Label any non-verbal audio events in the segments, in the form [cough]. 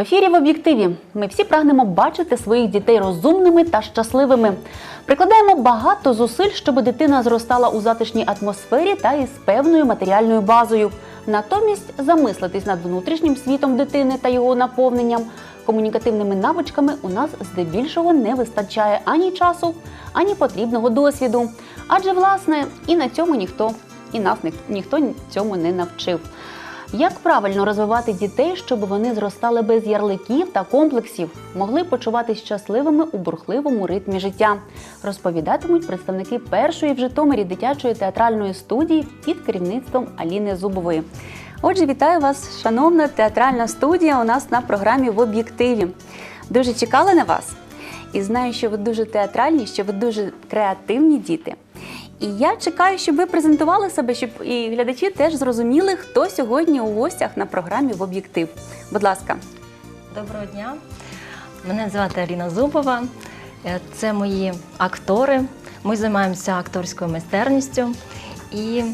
В ефірі в об'єктиві ми всі прагнемо бачити своїх дітей розумними та щасливими. Прикладаємо багато зусиль, щоб дитина зростала у затишній атмосфері та із певною матеріальною базою. Натомість замислитись над внутрішнім світом дитини та його наповненням, комунікативними навичками у нас здебільшого не вистачає ані часу, ані потрібного досвіду. Адже, власне, і на цьому ніхто і нас ніхто цьому не навчив. Як правильно розвивати дітей, щоб вони зростали без ярликів та комплексів, могли почуватись щасливими у бурхливому ритмі життя, розповідатимуть представники першої в Житомирі дитячої театральної студії під керівництвом Аліни Зубової. Отже, вітаю вас, шановна театральна студія. У нас на програмі в об'єктиві. Дуже чекала на вас і знаю, що ви дуже театральні, що ви дуже креативні діти. І я чекаю, щоб ви презентували себе, щоб і глядачі теж зрозуміли, хто сьогодні у гостях на програмі в об'єктив. Будь ласка, Доброго дня. Мене звати Аліна Зубова. Е, Це мої актори. Ми займаємося акторською майстерністю. І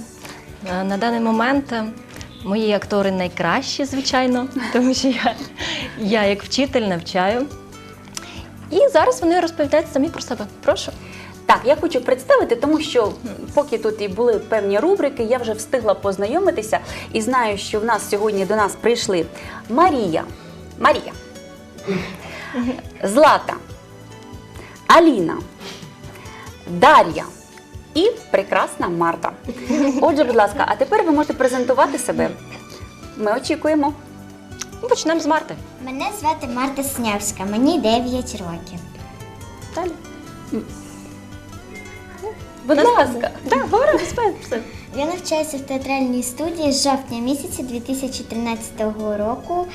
е, на даний момент е, мої актори найкращі, звичайно, [laughs] тому що я, я як вчитель навчаю. І зараз вони розповідають самі про себе. Прошу. Так я хочу представити, тому що поки тут і були певні рубрики, я вже встигла познайомитися і знаю, що в нас сьогодні до нас прийшли Марія, Марія, Злата, Аліна, Дар'я і прекрасна Марта. Отже, будь ласка, а тепер ви можете презентувати себе. Ми очікуємо. Почнемо з Марти. Мене звати Марта Снявська, мені 9 років. Далі. Будь ласка. Так, говори все. все. Я навчаюся в театральній студії з жовтня місяця 2013 року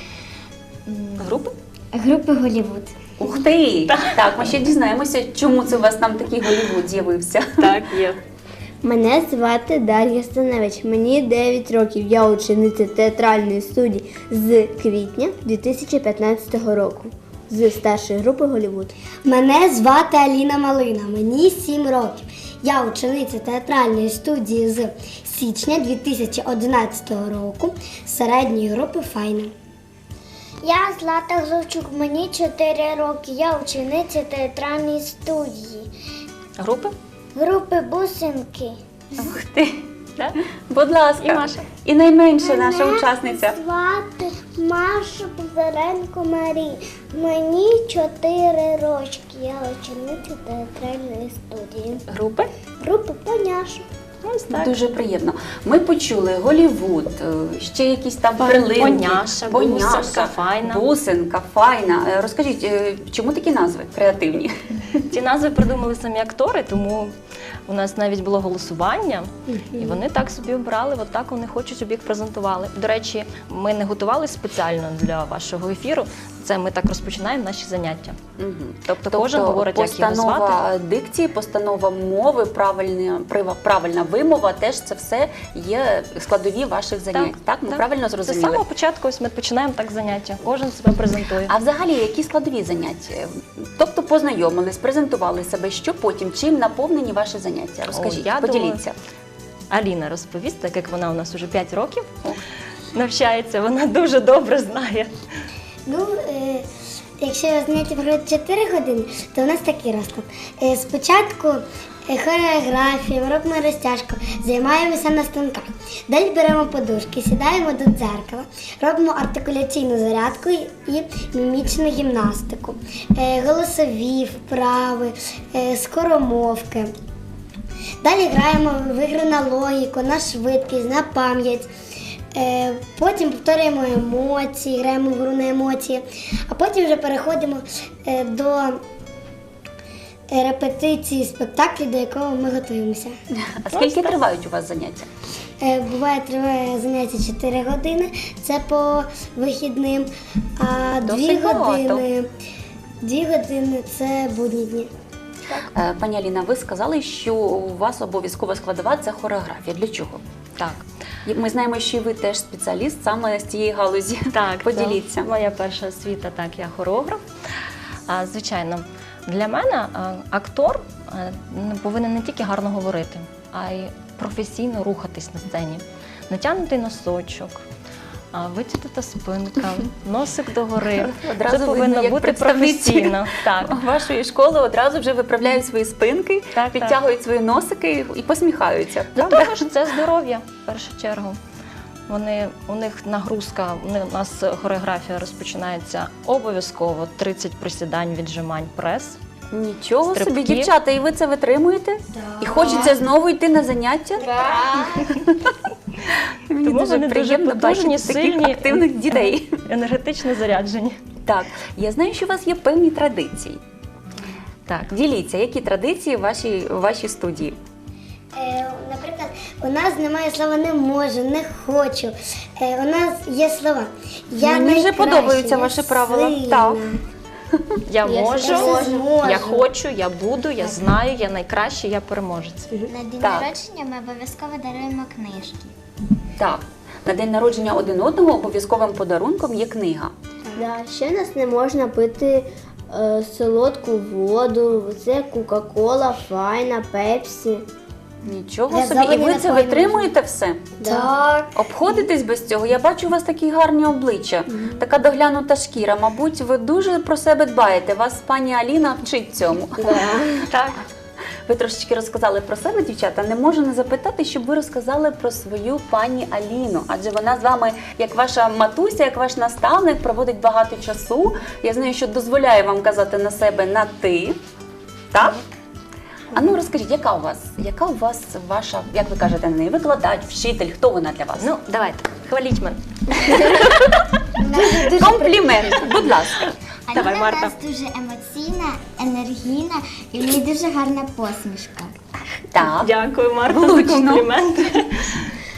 Групи? групи Голівуд. Ух ти! Так, ми ще дізнаємося, чому це у вас там такий Голівуд з'явився. Так, є. Мене звати Дар'я Станевич. Мені 9 років. Я учениця театральної студії з квітня 2015 року з старшої групи Голівуд. Мене звати Аліна Малина, мені 7 років. Я учениця театральної студії з січня 2011 року з середньої групи Файна. Я Злата Гловчук, мені 4 роки. Я учениця театральної студії. Групи? Групи Бусинки. Ух ти! Так? Будь ласка. І Маша. І найменша наша учасниця. Звати Маша Базаренко Марі. Мені 4 рочки. Я учениця театральної студії. Групи? Групи Поняшок. Ось так. Дуже приємно. Ми почули Голівуд, е, ще якісь там перлинки. Поняша, бусинка, файна. Бусинка, файна. Е, Розкажіть, е, чому такі назви креативні? Ці назви придумали самі актори, тому у нас навіть було голосування, і вони так собі обрали, от так вони хочуть, щоб їх презентували. До речі, ми не готували спеціально для вашого ефіру. Це ми так розпочинаємо наші заняття. Мгм. Тобто, кожен говорить, як його постанова дикції, постанова мови, правильна, правильна вимова, теж це все є складові ваших занять. Так, ми правильно зрозуміли. З самого початку ось ми починаємо так заняття. Кожен себе презентує. А взагалі, які складові заняття? Тобто познайомились, презентували себе, що потім, чим наповнені ваші заняття? Розкажіть, я поділіться. Аліна розповість, так як вона у нас уже 5 років навчається, вона дуже добре знає. Ну, е, якщо заняття проходить 4 години, то у нас такий розклад. Е, спочатку е, хореографія, робимо розтяжку, займаємося на станках. Далі беремо подушки, сідаємо до дзеркала, робимо артикуляційну зарядку і мімічну гімнастику, е, голосові вправи, е, скоромовки. Далі граємо в ігри на логіку, на швидкість, на пам'ять. Е, Потім повторюємо емоції, граємо в гру на емоції, а потім вже переходимо е, до е, репетиції спектаклю, до якого ми готуємося. А скільки тривають у вас заняття? Буває триває заняття 4 години, це по вихідним, а 2 години, 2 години це будні дні. Пані Аліна, ви сказали, що у вас обов'язкова складова це хореографія. Для чого? Так. Ми знаємо, що ви теж спеціаліст саме з цієї галузі. Так, поділіться. моя перша освіта, так, я хореограф. А, звичайно, для мене актор повинен не тільки гарно говорити, а й професійно рухатись на сцені. Натягнутий носочок, а, витягнута спинка, [laughs] носик догори. Одразу Це видно, повинно як бути представниці професійно. [laughs] Так. Вашої школи одразу вже виправляють свої спинки, Так, підтягують свої носики і посміхаються. До Правда? того ж, це здоров'я в першу чергу. Вони, у них нагрузка, у у нас хореографія розпочинається обов'язково 30 присідань, віджимань, прес. Нічого собі, Стрибки. дівчата, і ви це витримуєте? І хочеться знову йти на заняття? [laughs] Мені Тому дуже вони дуже приємно потужні, бачити таких сильні. активних дітей. Енергетично заряджені. Так, я знаю, що у вас є певні традиції. Так. Діліться, які традиції в вашій, в вашій студії? Е, наприклад, у нас немає слова не можу, не хочу. Е, у нас є слова. Я Мені вже найкраща, подобаються я ваші правила. сильна. Так. [laughs] Я Я можу, Я все зможу. я хочу, я буду, я знаю, я найкращий, я переможець. На день Так. народження ми обов'язково даруємо книжки. Так. На день народження один одного обов'язковим подарунком є книга. Да, ще нас не можна пити е, солодку воду, це Кока-Кола, Файна, Пепсі. Нічого Для собі. І ви це напоїв витримуєте все? Так. Обходитесь без цього. Я бачу у вас такі гарні обличчя, така доглянута шкіра. Мабуть, ви дуже про себе дбаєте. Вас пані Аліна вчить цьому. [laughs] Так. Ви трошечки розказали про себе, дівчата. Не можу не запитати, щоб ви розказали про свою пані Аліну, адже вона з вами, як ваша матуся, як ваш наставник, проводить багато часу. Я знаю, що дозволяє вам казати на себе на ти. Так? А ну розкажіть, яка у вас, яка у вас ваша, як ви кажете, не викладач, вчитель, хто вона для вас? Ну, давайте, хваліть мене. [laughs] Комплімент, будь ласка. Аліна Давай, Марта. у нас дуже емоційна, енергійна і в неї дуже гарна посмішка. Так. Дякую, Марта, Влучно. за комплімент.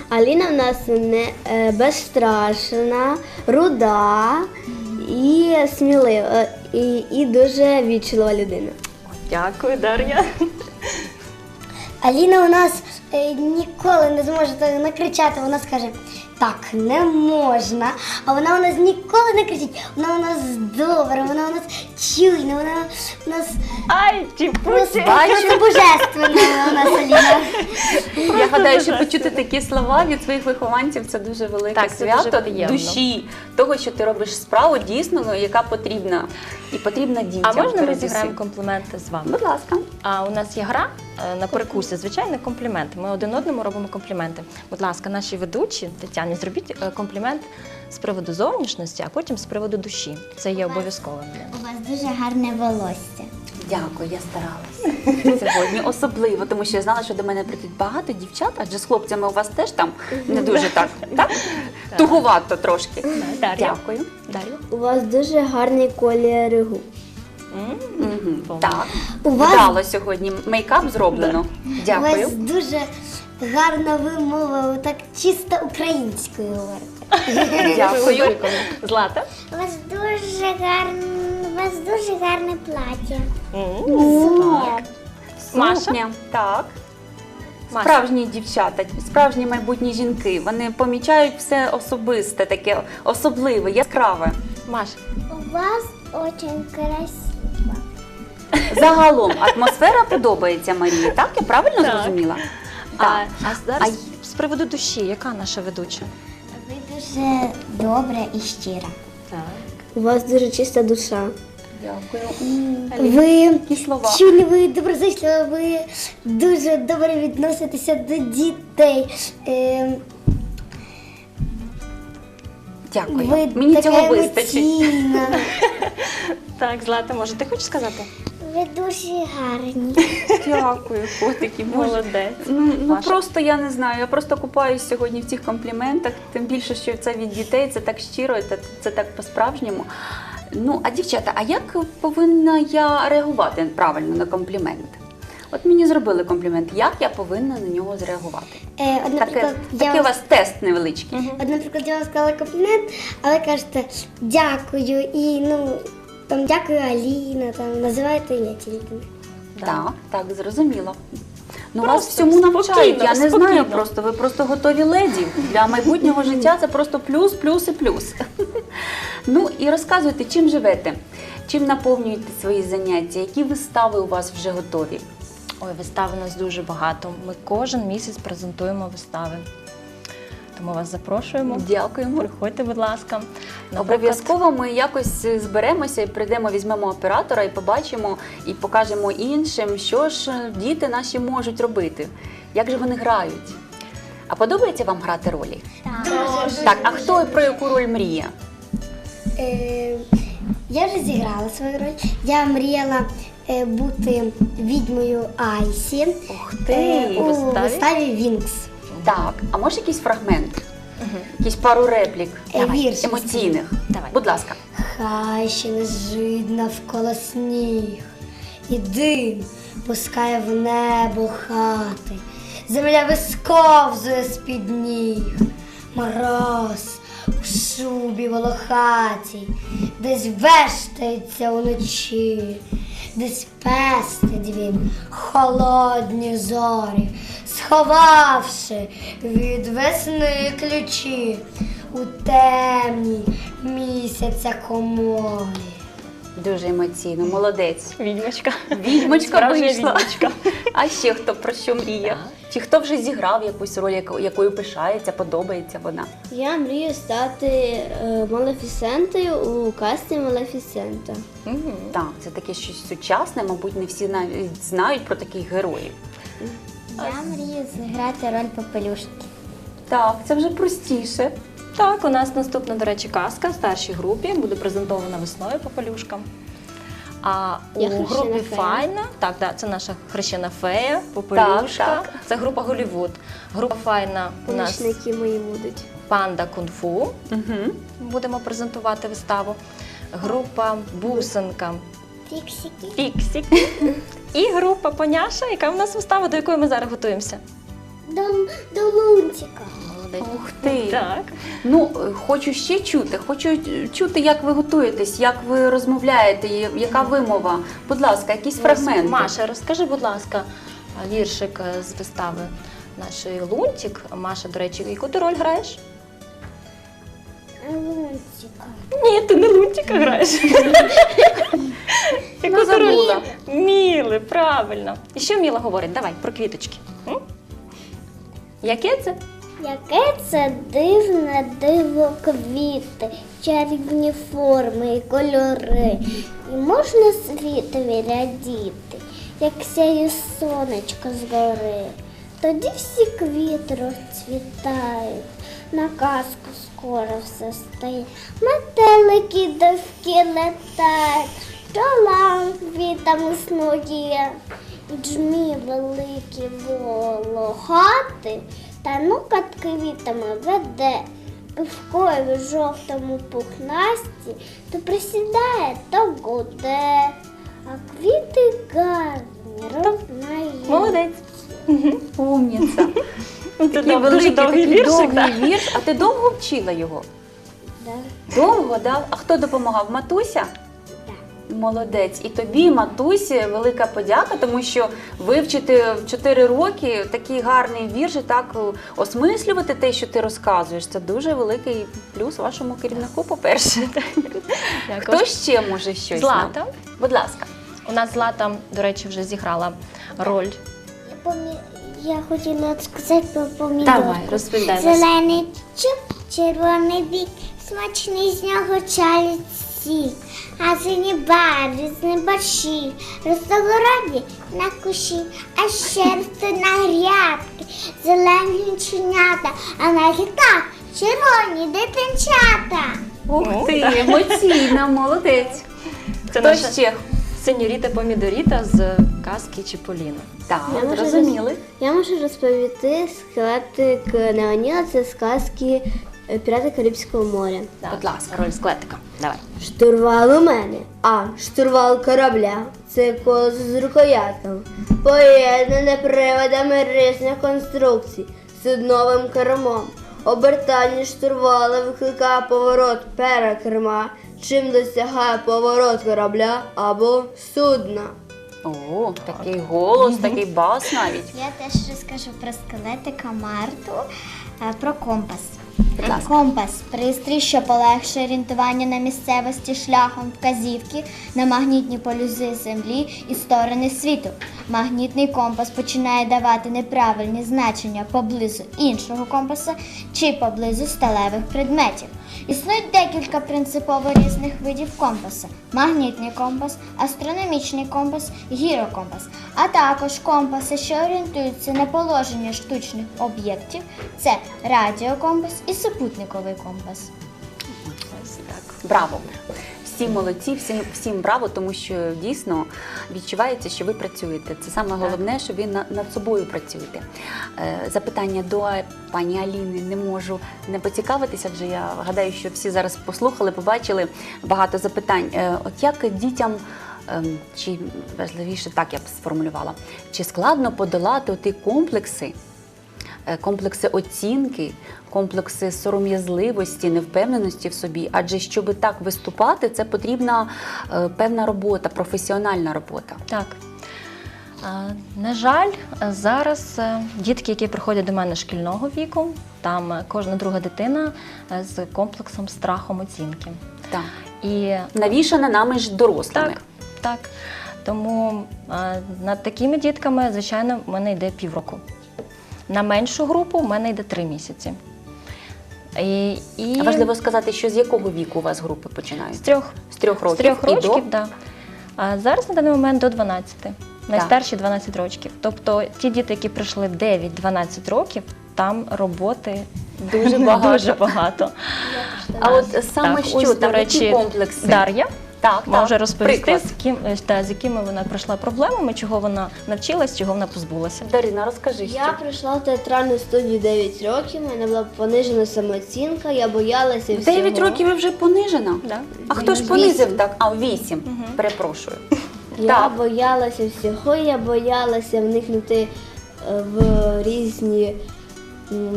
Аліна в нас не е, безстрашна, руда і смілива, і, і дуже вічлива людина. Дякую, Дар'я. Аліна у нас е, ніколи не зможе накричати. Вона скаже, так не можна. А вона у нас ніколи не кричить. Вона у нас добра, вона у нас чуйна, вона у нас Ай, ті просто, просто божественна у нас Аліна. Я гадаю, що почути такі слова від своїх вихованців це дуже велике Так, це дуже свято приємно. душі, того, що ти робиш справу дійсно, ну, яка потрібна і потрібна дітям. А можна ми передусім. зіграємо компліменти з вами? Будь ласка. А у нас є гра е, на перекусі, звичайно, компліменти. Ми один одному робимо компліменти. Будь ласка, наші ведучі Тетяні, зробіть е, комплімент з приводу зовнішності, а потім з приводу душі. Це є обов'язковим. У вас дуже гарне волосся. Дякую, я старалася [laughs] сьогодні, особливо, тому що я знала, що до мене прийдуть багато дівчат, адже з хлопцями у вас теж там не дуже так, [laughs] так? тугувато трошки. Дякую. Дар'я. У вас дуже гарний колір губ. Так, У вас, вдало сьогодні. Мейкап зроблено. Дякую. у вас дуже гарна вимова, так чисто українською говорите. Дякую. Злата. У вас дуже гарне, у вас дуже гарне плаття. М, Маша? Так. Справжні дівчата, справжні майбутні жінки. Вони помічають все особисте, таке особливе, яскраве. Маша. У вас дуже красиво. Загалом атмосфера подобається Марії. Так, я правильно Так. зрозуміла? А, а зараз з приводу душі, яка наша ведуча? Ви дуже добра і щира. Так. У вас дуже чиста душа. Дякую. Ви слова? чули, ви доброзичливі, ви дуже добре відноситеся до дітей. Е, Дякую. ви Мені така цього вистачить. емоційна. [laughs] Так, Злата, може, ти хочеш сказати? Ви дуже гарні. Дякую, котики. Молодець. Ну, ну Маша? просто я не знаю. Я просто купаюсь сьогодні в цих компліментах. Тим більше, що це від дітей, це так щиро, це, це так по-справжньому. Ну, а дівчата, а як повинна я реагувати правильно на комплімент? От мені зробили комплімент, як я повинна на нього зреагувати? Е, от, Таке, я такий у вам, вас тест невеличкий. от, наприклад, я вам сказала комплімент, але кажете дякую і ну там дякую Аліна, там називаєте ім'я тільки. Так, так, зрозуміло. Ну, вас всьому навчають. спокійно, Я не знаю просто. Ви просто готові леді. Для майбутнього життя це просто плюс, плюс і плюс. [laughs] Ну і розказуйте, чим живете, чим наповнюєте свої заняття, які вистави у вас вже готові. Ой, вистав у нас дуже багато. Ми кожен місяць презентуємо вистави. Ми вас запрошуємо. Дякуємо. Приходьте, будь ласка. Наприклад, Обов'язково ми якось е, зберемося і прийдемо, візьмемо оператора і побачимо і покажемо іншим, що ж е, діти наші можуть робити, як же вони грають. А подобається вам грати ролі? Так, а хто про яку роль мріє? Е, я вже зіграла свою роль. Я мріяла е, бути відьмою Айсі Ух е, ти! у виставі? виставі Вінкс. Так, а може якийсь фрагмент? Якісь пару реплік? Давай, емоційних. Давай. Будь ласка. Хай ще лежить навколо сніг, і дим пускає в небо хати, земля висковзує з-під ніг, мороз у шубі волохатій, десь вештається уночі, десь пестить він холодні зорі, сховавши від весни ключі у темній місяця коморі. Дуже емоційно, молодець. відьмочка. Відьмочка Справжня вийшла. відьмочка. [laughs] А ще хто про що мріє? Чи хто вже зіграв якусь роль, яко- якою пишається, подобається вона? Я мрію стати е, Малефісентою у касті Малефісента. Так, це таке щось сучасне, мабуть, не всі навіть знають про таких героїв. Я мрію зіграти роль попелюшки. Так, це вже простіше. Так, у нас наступна, до речі, казка в старшій групі буде презентована весною попелюшка. А у Я хрещена групі фея. Файна, так, так, це наша хрещена фея, попелюшка. Так, так. Це група Голівуд. Група Файна у нас Помічники мої будуть. панда кунг-фу. Угу. Будемо презентувати виставу. Група Бусинка Фіксики. Фіксік. [laughs] І група Поняша, яка у нас вистава, до якої ми зараз готуємося. До, до лунтика. Ух ти! Так. Ну, е, хочу ще чути. Хочу е, чути, як ви готуєтесь, як ви розмовляєте, яка вимова. Будь ласка, якісь фрагменти. Маша, розкажи, будь ласка, віршик е, з вистави нашої Лунтік. Маша, до речі, яку ти роль граєш? Лунтика. Ні, ти не Лунтіка граєш. Яку забула. Міли, правильно. І що Міла говорить? Давай, про квіточки. М? Яке це? Яке це дивне диво квіти, чарівні форми і кольори. І можна світові радіти, як сяє сонечко згори. Тоді всі квіти розцвітають, на казку скоро все стає. Метелики довкі летають, чолам квітами снує. І джмі великі волохати, та ну кат квітами веде. Пивкові жовтому пухнасті, то присідає, то гуде, а квіти гарні, рознають. Молодець. Умніця. [laughs] Це Такий великий, довгий такий довгий так? вірш. А ти довго вчила його? Да. Довго, да? А хто допомагав? Матуся? Молодець. І тобі, матусі, велика подяка, тому що вивчити в 4 роки такий гарний вірш і так е, осмислювати те, що ти розказуєш. Це дуже великий плюс вашому керівнику, по-перше. Дякую. Хто ще може щось? нам? Будь ласка. У нас Злата, до речі, вже зіграла роль. Я. я хотіла сказати про помідор. Давай, розповідай. Зелений чуб, червоний бік, смачний з нього чалить сік. А сині бари з небаші, розтогороді на кущі, а ще росте на грядки, зелені чинята, а на гітах червоні дитинчата. Ух ти, емоційна, молодець. Хто ще? Сеньоріта Помідоріта з казки Чіполіно. Так, Я можу зрозуміли. роз- Я можу розповісти скелетик Неоніла, це сказки е, Пірати Карибського моря. Будь ласка. Роль склетика. Давай. Штурвал у мене, а штурвал корабля це колесо з рукоятком, поєднане приводами різних конструкцій, судновим кермом. Обертання штурвала викликає поворот перекерма, чим досягає поворот корабля або судна. О, такий голос, такий бас навіть. Я теж розкажу про скелетика Марту, е, про компас. Ласка. Компас пристрій, що полегшує орієнтування на місцевості шляхом вказівки на магнітні полюси землі і сторони світу. Магнітний компас починає давати неправильні значення поблизу іншого компаса чи поблизу сталевих предметів. Існують декілька принципово різних видів компаса: магнітний компас, астрономічний компас, гірокомпас, а також компаси, що орієнтуються на положення штучних об'єктів. Це радіокомпас і супутниковий компас. Браво! Всі молодці, всім, всім браво, тому що дійсно відчувається, що ви працюєте. Це саме головне, що ви на- над собою працюєте. Е, Запитання до пані Аліни не можу не поцікавитися, адже я гадаю, що всі зараз послухали, побачили багато запитань. Е, От як дітям. ем, Чи важливіше так я б сформулювала, чи складно подолати ті комплекси, е, комплекси оцінки, комплекси сором'язливості, невпевненості в собі. Адже щоб так виступати, це потрібна е, певна робота, професіональна робота. Так. На жаль, зараз е, дітки, які приходять до мене шкільного віку, там е, кожна друга дитина з комплексом страхом оцінки. Так. І Навішана нами ж дорослими. так, так. Тому над такими дітками, звичайно, в мене йде півроку. На меншу групу в мене йде три місяці. І, і важливо сказати, що з якого віку у вас групи починають? з трьох, З трьох років з трьох років, до да. А зараз на даний момент до 12. Найстарші 12 років. Тобто ті діти, які прийшли 9-12 років, там роботи Дуже [laughs] багато. дуже багато. А от саме Так, що ось, там до речі, які комплекси? Дар'я Так, може так. розповісти, Приклад. з ким е, та, з якими вона пройшла проблемами, чого вона навчилась, чого вона позбулася. Дарина, розкажи, що Я прийшла в театральну студію 9 років, у мене була понижена самооцінка, я боялася всього. 9 років і вже понижена. Да. А хто ж понизив так? А, 8. Перепрошую. Я Так. боялася всього, я боялася вникнути е, в різні,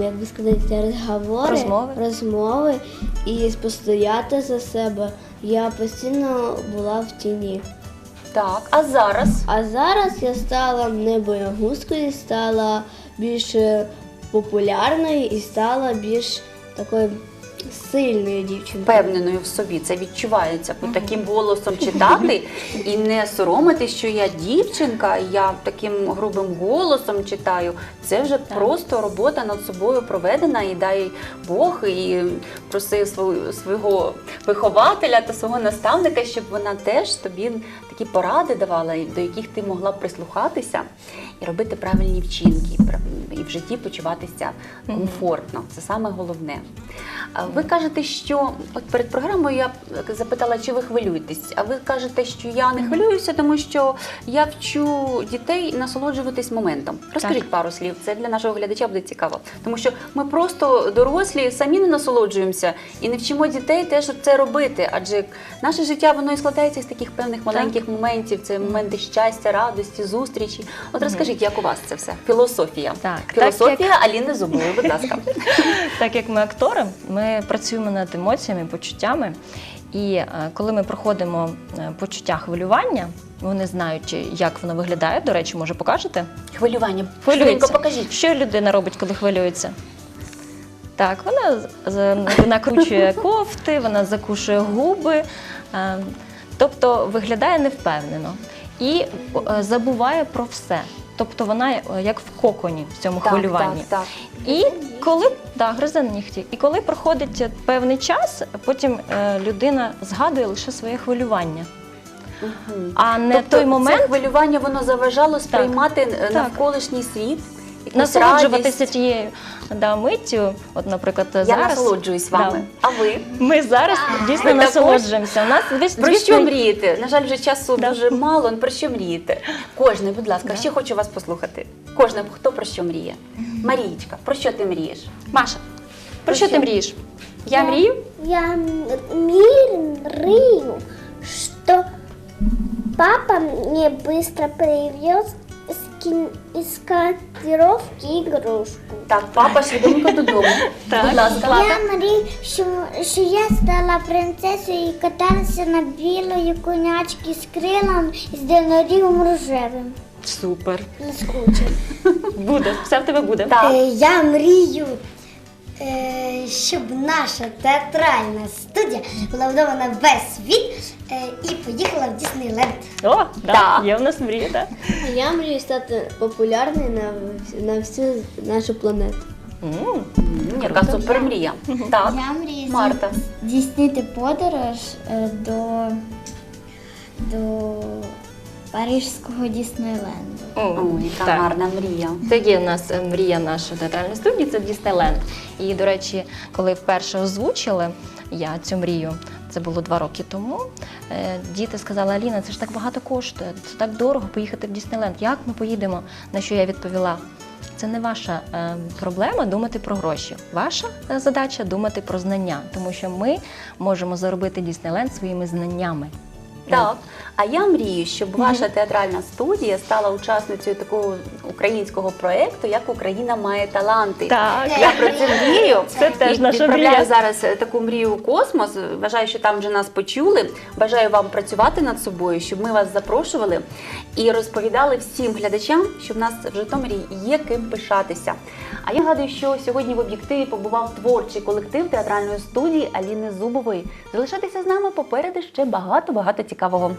як би сказати, розговори, Розмови. розмови і постояти за себе. Я постійно була в тіні. Так, а зараз? А зараз я стала не боягузкою, стала більш популярною і стала більш такою сильною дівчинкою. впевненою в собі. Це відчувається по таким голосом читати і не соромити, що я дівчинка, я таким грубим голосом читаю. Це вже просто робота над собою проведена, і дай Бог і просив свого вихователя та свого наставника, щоб вона теж тобі такі поради давала, до яких ти могла б прислухатися і робити правильні вчинки, і в житті почуватися комфортно. Це саме головне. Ви кажете, що от перед програмою я запитала, чи ви хвилюєтесь. А ви кажете, що я не хвилююся, тому що я вчу дітей насолоджуватись моментом. Розкажіть пару слів, це для нашого глядача буде цікаво. Тому що ми просто дорослі самі не насолоджуємося і не вчимо дітей теж це робити. Адже наше життя воно і складається з таких певних маленьких моментів. Це моменти щастя, радості, зустрічі. От розкажіть, як у вас це все? Філософія. Так, Філософія Аліни Зубової, будь ласка. [laughs] Так як ми актори, ми працюємо над емоціями, почуттями. І е, коли ми проходимо е, почуття хвилювання, вони знають, як воно виглядає. До речі, може покажете? Хвилювання. Хвилюється. Покажіть. Що людина робить, коли хвилюється? Так, вона накручує [laughs] кофти, вона закушує губи, е, тобто виглядає невпевнено і е, забуває про все. Тобто вона е, як в коконі в цьому Так, хвилюванні. так, так. І коли да, гризе нігті. І коли проходить певний час, потім е, людина згадує лише своє хвилювання, а не тобто той момент це хвилювання воно заважало сприймати е, навколишній світ, насолоджуватися радість. тією да, миттю. От, наприклад, Я зараз насолоджуюсь вами. Да. А ви? Ми зараз дійсно також? насолоджуємося. У нас звіс- Про що мрієте? На жаль, вже часу Да. дуже мало. Про що мрієте? Кожне, будь ласка, ще хочу вас послухати. Кожне, хто про що мріє? Марієчка, про що ти мрієш? Маша, про що ти мрієш? Я мрію? Я мирю, что папа мне быстро привез с кин- ігрушку. Так, папа швиденько додому. [laughs] Будь ласка. Я мрію, що, що я стала принцесою і каталася на білої конячки з крилом і з динорігом рожевим. Супер. Заскучив. [laughs] Буде, все в тебе буде. Так. Е, Я мрію щоб наша театральна студія була вдома на весь світ е, і поїхала в Діснейленд. О, да, Так. є в нас мрія, так? Я мрію стати популярною на, на всю нашу планету. М, Яка супермрія. Так, Я мрію Марта. здійснити подорож е, до, до Парижського Діснейленду. О, яка так. гарна мрія. Це є в нас е, мрія нашої театральної студії, це Діснейленд. І, до речі, коли вперше озвучили я цю мрію, це було два роки тому. е, Діти сказали, Аліна, це ж так багато коштує, це так дорого поїхати в Діснейленд. Як ми поїдемо? На що я відповіла? Це не ваша е, проблема думати про гроші. Ваша задача думати про знання, тому що ми можемо заробити Діснейленд своїми знаннями. Так. А я мрію, щоб ваша театральна студія стала учасницею такого українського проєкту, як Україна має таланти. Так. Я про це мрію. Це теж наша відправляю мрія. зараз е, таку мрію у космос. Вважаю, що там вже нас почули. Бажаю вам працювати над собою, щоб ми вас запрошували і розповідали всім глядачам, що в нас в Житомирі є ким пишатися. А я нагадую, що сьогодні в об'єктиві побував творчий колектив театральної студії Аліни Зубової. Залишайтеся з нами попереду ще багато багато цікавого.